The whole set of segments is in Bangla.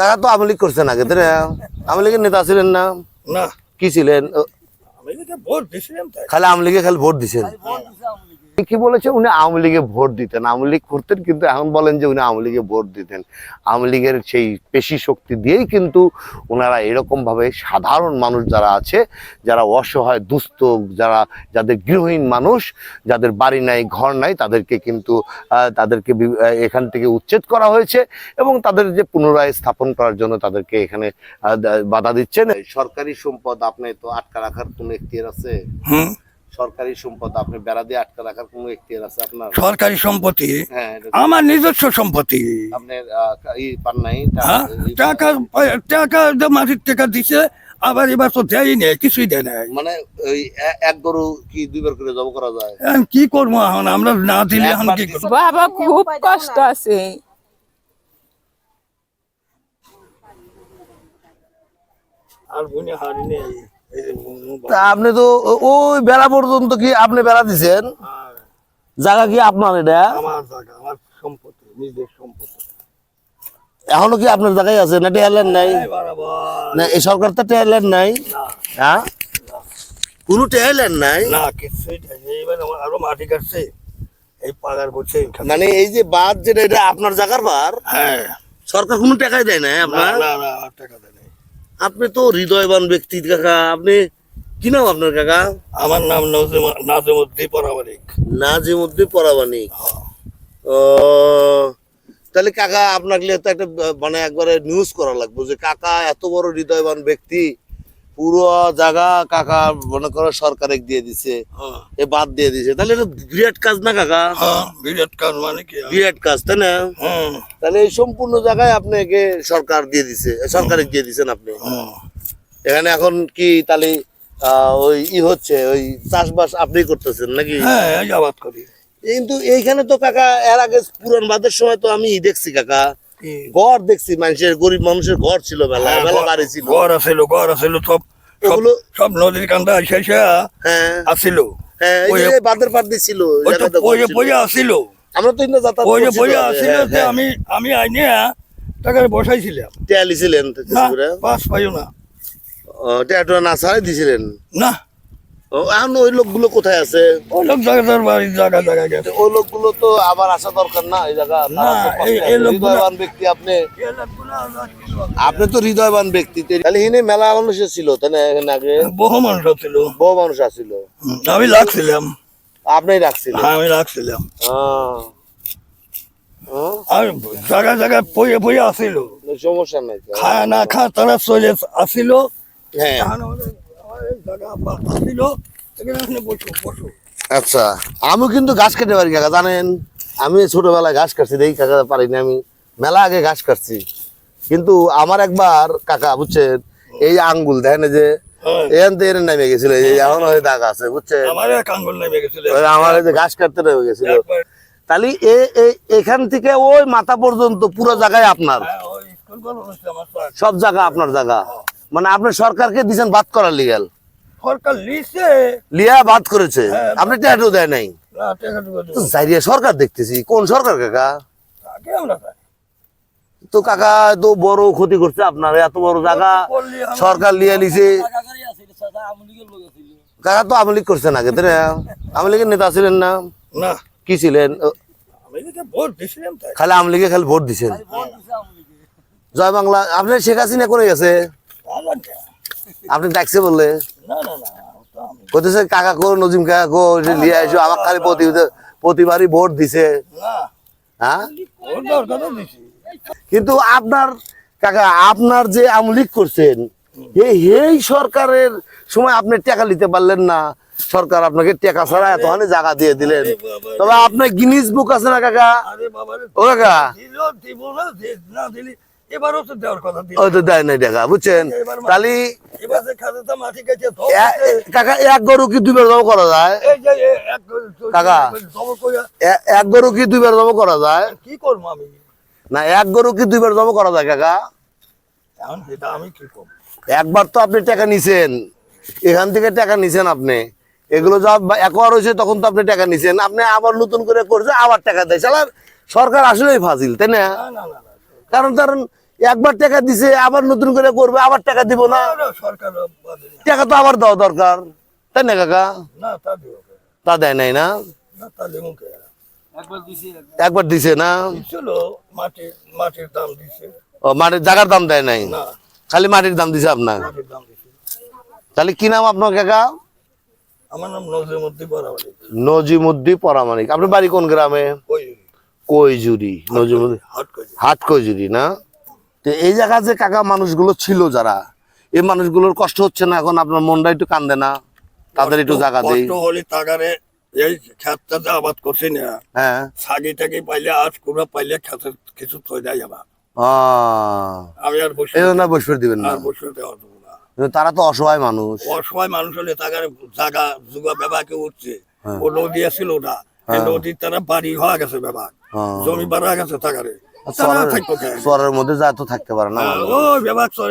কাকা তো আওয়ামী লীগ করছেন আগে তাই লীগের নেতা ছিলেন না। না। কি ছিলেন? খালি আওয়ামী লীগে খালি ভোট দিছেন। কি বলেছে, উনি আওয়ামী লীগে ভোট দিতেন। আওয়ামী লীগ করতেন কিন্তু এখন বলেন যে উনি আওয়ামী লীগে ভোট দিতেন। আওয়ামী লীগের সেই পেশি শক্তি দিয়েই কিন্তু ওনারা এরকম ভাবে সাধারণ মানুষ যারা আছে, যারা অসহায়, দুস্থ, যারা, যাদের গৃহহীন মানুষ, যাদের বাড়ি নাই, ঘর নাই, তাদেরকে কিন্তু তাদেরকে এখান থেকে উচ্ছেদ করা হয়েছে এবং তাদের যে পুনরায় স্থাপন করার জন্য তাদেরকে এখানে বাধা দিচ্ছেন। সরকারি সম্পদ আপনি তো আটকা রাখার কোনো এখতিয়ার আছে? সরকারি সম্পদ আপনি বেড়া দিয়ে আটকা রাখার কোনো এখতিয়ার আছে আপনার? সরকারি সম্পত্তি? হ্যাঁ আমার নিজস্ব সম্পত্তি। ই পান নাই টা- হ্যাঁ? টাকা টাকা মাটির টাকা দিছে আবার এবার তো দেয়ই নেই কিছুই দেয় নাই। মানে ওই এক গরু কি দুইবার করে জব করা যায়? কি করব এখন? আমরা না দিলে এখন কি করব? বাবা খুব কষ্ট আছে। আর বুনে হারি নেই। তা আপনি তো ওই বেড়া পর্যন্ত কি আপনি বেড়া দিছেন? জায়গা কি আপনার এটা? আমার জায়গা আমার সম্পত্তি নিজের সম্পত্তি। এখনও কি আপনার জায়গায় আছে না টেয়ারল্যান্ড নাই? এই না এই সরকার তো টেয়ারল্যান্ড নাই? হ্যাঁ? কোনো টেয়ারল্যান্ড নাই? না কিছুই দেয় আমার আরও মাটি কাটছে। এই পাগার করছে মানে এই যে বাদ যেটা এটা আপনার জায়গার বার হ্যাঁ। সরকার কোনো টাকাই দেয় না আপনার? না না টাকা দেয়। আপনি তো হৃদয়বান ব্যক্তি কাকা। আপনি কি নাম আপনার কাকা? আমার নাম নাজিম- নাজিমুদ্দিন পরামানিক। নাজিমুদ্দিন পরামানিক। ও তাহলে কাকা আপনাকে তো একটা মানে একবারে নিউজ করা লাগবে যে কাকা এত বড় হৃদয়বান ব্যক্তি। পুরো জায়গা কাকা মনে করো সরকারে দিয়ে দিছে হ্যাঁ। এ বাদ দিয়ে দিছে। তাহলে এটা বিরাট কাজ না কাকা? হ্যাঁ বিরাট কাজ মানে কি বিরাট কাজ তাই না? হ্যাঁ। তাহলে এই সম্পূর্ণ জায়গায় আপনাকে সরকার দিয়ে দিছে সরকারে দিয়ে দিছেন আপনি? এখানে এখন কি তাহলে ওই ই হচ্ছে ওই চাষবাস আপনি করতেছেন নাকি? হ্যাঁ আবাদ করি। কিন্তু এইখানে তো কাকা এর আগে পুরান বাদের সময় তো আমি দেখছি কাকা? ঘর দেখছি মানুষের গরিব মানুষের ঘর ছিল মেলা হ্যাঁ, মেলা ঘর- বাড়ি ছিল। ঘর আছিল ঘর আছিল সব ওগুলো- সব নদীর কান্দা আসে হ্যাঁ। আসিল হ্যাঁ এই বাদের পার দিয়ে ছিল ওই ওই তো জায়গাতে ঘর বইয়ে ছিল। বইয়ে আসিল আমরা তো ইন্দা যাতায়াত আসিল হ্যাঁ, যে হ্যাঁ। আমি আমি আইনে টাকা বসাইছিলাম। টেয়ালি ছিলেন না পাস পাইও না। টেয়াটা না ছাড়াই দিছিলেন? না। এখন ওই লোকগুলো কোথায় আছে? ওই লোক জায়গাটার বাড়ির জায়গা জায়গা গেছে। ওই লোকগুলো তো আবার আসা দরকার না এই জায়গা না, এই- আছে। এই লোকগুলো- হৃদয়বান ব্যক্তি আপনি। আপনি তো হৃদয়বান ব্যক্তি তাহলে হিনে মেলা মানুষ ছিল তাই না এখানে আগে? বহু মানুষ ছিল বহু মানুষ আসছিল আমি রাখছিলাম। আপনি রাখছিলেন? হ্যাঁ আমি লাগছিলাম আহ। হ্যাঁ? আর জায়গা জায়গায় বইয়ে বইয়ে আসিল সমস্যা নাই। খায় না খা তারা চলে আসিল। হ্যাঁ। আচ্ছা আমি কিন্তু ঘাস কেটে পারি কাকা জানেন? আমি ছোটবেলায় গাছ কাটছি দেখি কাকা পারি না আমি। মেলা আগে ঘাস কাটছি। কিন্তু আমার একবার কাকা বুঝছেন এই আঙ্গুল দেখেন যে হ্যাঁ। এখান থেকে এখানে নেমে গেছিল এই এখন ওই দাগ আছে বুঝছেন? আমার এক আঙ্গুল নেমে গেছিল। ওই আমার এই যে ঘাস কাটতে নেমে গেছিল। তাহলে এ- এ- এখান থেকে ওই মাথা পর্যন্ত পুরো জায়গায় আপনার। হ্যাঁ। সব জায়গা আপনার জায়গা। মানে আপনি সরকারকে দিচ্ছেন বাদ করার লিগাল। সরকার লিছে। লিয়া বাদ করেছে। হ্যাঁ, আপনি ট্যাটু দেয় নাই? জাইরিয়া সরকার দেখতেছি। কোন সরকার কাকা। তো কাকা তো বড় ক্ষতি করছে আপনার এত বড় জায়গা সরকার লিয়ে লিছে। কাকা তো আওয়ামী লীগ করছেন আগে তাই লীগের নেতা ছিলেন না। না। কি ছিলেন? খালি আওয়ামী লীগে খালি ভোট দিছেন। জয় বাংলা আপনি শেখ হাসিনা করে গেছে। আপনি ডাকছে বললে? কইতেছে কাকা কো নজিম কাকা কো লিয়ে আইসো আমার খালি প্রতি প্রতিবারই ভোট দিছে। হ্যাঁ? কিন্তু আপনার কাকা আপনার যে আমলিক করছেন এই সরকারের সময় আপনি টাকা নিতে পারলেন না। সরকার আপনাকে টাকা ছাড়া এতখানি জায়গা দিয়ে দিলেন। তবে আপনার গিনিস বুক আছে না কাকা? ও কাকা? এবারও তো দেওয়ার কথা তো দেয় নাই বুঝছেন? তাহলে কাকা এক গরু কি দুইবার করা যায়? এক কাকা। গরু কি দুইবার করা যায়? কি করব আমি? না এক গরু কি দুইবার করা যায় কাকা? আমি কি করব? একবার তো আপনি টাকা নিছেন। এখান থেকে টাকা নিছেন আপনি। এগুলো যা একবার হয়েছে তখন তো আপনি টাকা নিছেন। আপনি আবার নতুন করে করছে আবার টাকা দেয়। চালার সরকার আসলেই ফাজিল তাই না? কারণ কারণ একবার টাকা দিছে আবার নতুন করে করবে আবার টাকা দিব না। সরকার টাকা তো আবার দেওয়া দরকার। তাই না কাকা? তা দেয় নাই না? না তা দেবো কে? একবার দিছে না? মাটির মাটির দাম ও মাটির জায়গার দাম দেয় নাই? খালি মাটির দাম দিছে আপনার? মাটির তাহলে কি নাম আপনার কাকা? আমার নাম মধ্যে বরাবর নজিমুদ্দি পরামানিক। আপনার বাড়ি কোন গ্রামে? কইজুরি নজিমুদ্দি হাট কইজুরি না? তো এই জায়গা যে কাকা মানুষগুলো ছিল যারা এই মানুষগুলোর কষ্ট হচ্ছে না এখন? আপনার মনটা একটু কান্দে না? তাদের একটু জায়গা দেই। হলে টাকারে এই খেতটাতে আবাদ করছি না হ্যাঁ। সাগি টাকি পাইলে আজ কুড়া পাইলে খেতে কিছু থই দেয় আবার। আহ, আমি আর বসে এই বসে দিবেন না। আর বসে দেওয়া দেবো না। কিন্তু তারা তো অসহায় মানুষ। অসহায় মানুষ হলে টাকার জায়গা যুগা ব্যবহারকে উঠছে। হ্যাঁ। ও নদী আছিল ওটা। এই নদীর তারা বাড়ি হওয়া গেছে ব্যবহার হ্যাঁ। জমি বাড়া গেছে তারা চরের- মধ্যে যা তো থাকতে পারে না। হ্যাঁ,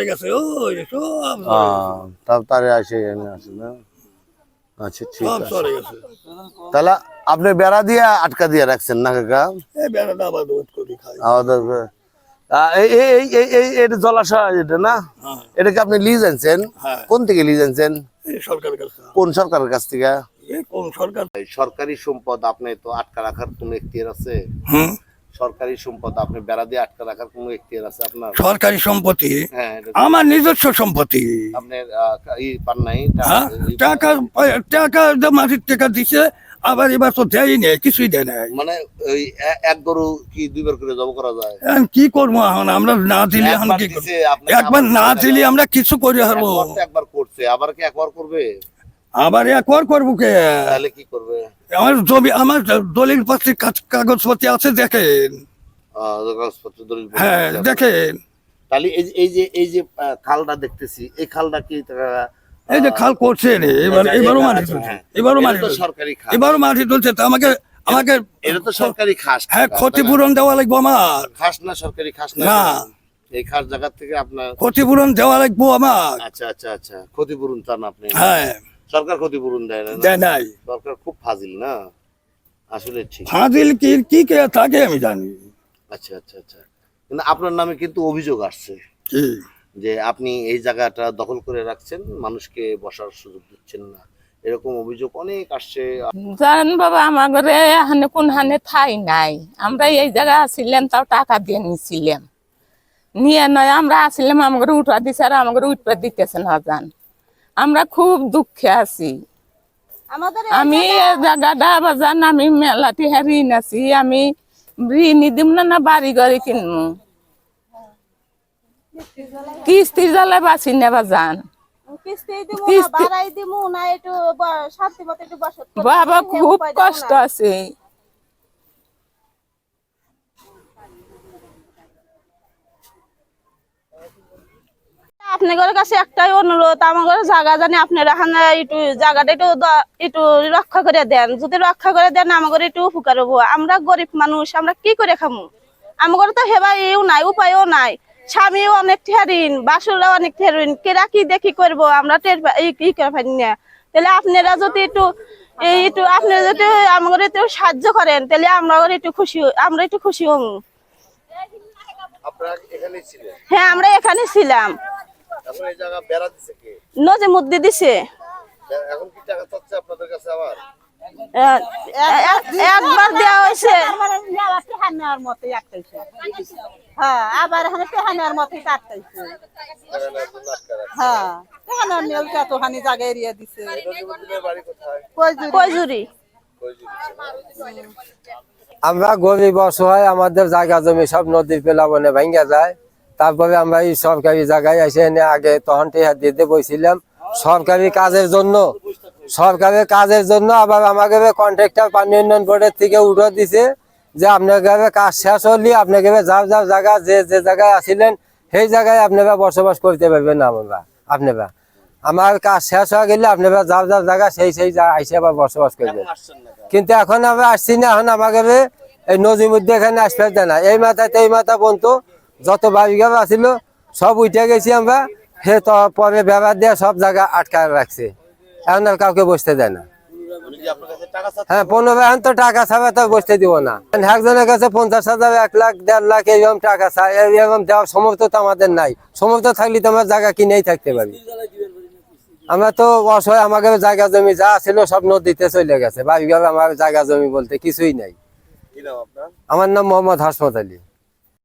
গেছে ওই সব তারে আসে এনে আসে না? আচ্ছা ঠিক আছে। তাহলে আপনি বেড়া দিয়ে আটকা দিয়ে রাখছেন না কাকা? এটা জলাশয় এটা না? হ্যাঁ। এটা কি আপনি লিজ আনছেন? হ্যাঁ। কোন থেকে লিজ আনছেন? কোন সরকারের কাছ থেকে? সরকার সম্পদ আপনি তো আটকা রাখার কোন এখতিয়ার আছে? হুম। সরকারি সম্পদ আপনি বেড়া দিয়ে আটকা রাখার কোনো এখতিয়ার আছে আপনার? সরকারি সম্পত্তি? হ্যাঁ আমার নিজস্ব সম্পত্তি। আপনার ই পান নাই টা- হ্যাঁ টাকা টাকা মাটির টাকা দিছে আবার এবার তো দেয় নেই কিছুই দেয় নাই। মানে ওই এক গরু কি দুইবার করে জব করা যায়? এখন কি করব এখন? আমরা না দিলে এখন একবার কি একবার না দিলে আমরা কিছু করে হারবো। একবার করছে আবার কি একবার করবে? আবার একবার করব কে? তাহলে কি করবে? আমার জমি আমার দলিল পাত্রী কাগজপত্র আছে দেখেন। কাগজপত্র দলিল পত্র হ্যাঁ। দেখেন। তাহলে এই যে এই যে খালটা দেখতেছি এই খালটা কি এই যে খাল করছে এবার আচ্ছা, এবারও মাটি তুলছে হ্যাঁ। এবারও মাটি সরকারি খাল এবারও মাটি তুলছে তো আমাকে আমাকে এটা তো সরকারি খাস। হ্যাঁ? ক্ষতিপূরণ দেওয়া লাগবো আমার। খাস না সরকারি খাস না না। এই খাস জায়গা থেকে আপনার ক্ষতিপূরণ দেওয়া লাগবো আমার। আচ্ছা আচ্ছা আচ্ছা। ক্ষতিপূরণ চান আপনি। হ্যাঁ। সরকার ক্ষতিপূরণ দেয় না না? দেয় নাই। সরকার খুব ফাজিল না? আসলে ঠিক। ফাজিল কি কি কে থাকে আমি জানি। আচ্ছা আচ্ছা আচ্ছা। কিন্তু আপনার নামে কিন্তু অভিযোগ আসছে। কি? যে আপনি এই জায়গাটা দখল করে রাখছেন মানুষকে বসার সুযোগ দিচ্ছেন না। এরকম অভিযোগ অনেক আসছে। জান বাবা আমার এখানে কোন হানে ঠাই নাই। আমরা এই জায়গায় আসিলাম তাও টাকা দিয়ে নিছিলাম। নিয়ে নয় আমরা আসিলাম আমাকে উঠা দিছে আর আমাকে উঠবা দিতেছে না জান। আমরা খুব দুঃখে আছি। আমি জায়গাটা বাজান আমি মেলাটি ঋণ আছি আমি ঋণই দিব না না বাড়ি ঘরে কিনবো কিস্তি জ্বালায় বাঁচি না বাজান। কিস্তি দিমু না কিস্তি- ভাড়াই দিমু না একটু ব- শান্তি মতো একটু বসত করতে বাবা খুব কষ্ট। আছে। আপনাদের কাছে একটাই অনুরোধ আমাদের জায়গা জানি আপনারা এখানে একটু জায়গাটা একটু একটু রক্ষা করে দেন। যদি রক্ষা করে দেন আমাদের একটু উপকার হব। আমরা গরিব মানুষ আমরা কি করে খামু? আমাদের তো হেবা ইও নাই উপায়ও নাই। স্বামীও অনেক ঠেরিন বাসুরা অনেক ঠেরিন। কেরা কি দেখি করব? আমরা টের ই ই করে পারি না। তাহলে আপনারা যদি একটু একটু আপনারা যদি আমাদের একটু সাহায্য করেন তাহলে আমরা একটু খুশি আমরা একটু খুশি হব ছিলেন? হ্যাঁ আমরা এখানে ছিলাম। এখন এই জায়গা বেড়া দিছে কে? নজিমুদ্দি দিছে। এখন কি টাকা চাচ্ছে আপনাদের কাছে আবার? এ- এ- একবার দেওয়া হয়েছে। হ্যাঁ আবার এখানে পেহানার মতোই কাটতেছে। হ্যাঁ। পেহানার জায়গা এরিয়া দিছে। আমরা গরিব অসহায় আমাদের জায়গা জমি সব নদীর পেলাবনে ভাঙ্গা যায়। তারপরে আমরা এই সরকারি জায়গায় এসে এনে আগে তখন টেহা দিতে বইছিলাম। সরকারি কাজের জন্য। সরকারি কাজের জন্য আবার আমাকে কন্ট্রাক্টর পানি উন্নয়ন বোর্ডের থেকে উঠে দিছে যে আপনাকে কাজ শেষ হলে আপনাকে যার যার জায়গা যে যে জায়গায় আসিলেন সেই জায়গায় আপনারা বসবাস করতে পারবেন আমরা আপনারা আমার কাজ শেষ হয়ে গেলে আপনারা যার যার জায়গা সেই সেই জায়গা আইসে আবার বসবাস করবেন। কিন্তু এখন আমরা আসছি না এখন আমাকে এই নজিমুদ্দি এখানে আসবে না। এই মাথাতে এই মাথা পর্যন্ত যত বাড়ি আছিল সব উঠে গেছি আমরা। সে তো পরে ব্যবহার দিয়ে সব জায়গা আটকা রাখছে। এখন আর কাউকে বসতে দেয় না। হ্যাঁ পনেরো এখন তো টাকা ছাড়া তো বসতে দিব না। একজনের কাছে পঞ্চাশ হাজার এক লাখ দেড় লাখ এইরকম টাকা এরকম দেওয়ার সমর্থ তো আমাদের নাই। সমর্থ থাকলে তো আমরা জায়গা কিনেই থাকতে পারি। আমরা তো অসহায় আমাকে জায়গা জমি যা ছিল সব নদীতে চলে গেছে। বাড়ি আমার জায়গা জমি বলতে কিছুই নাই। আমার নাম মোহাম্মদ হাসমত আলী।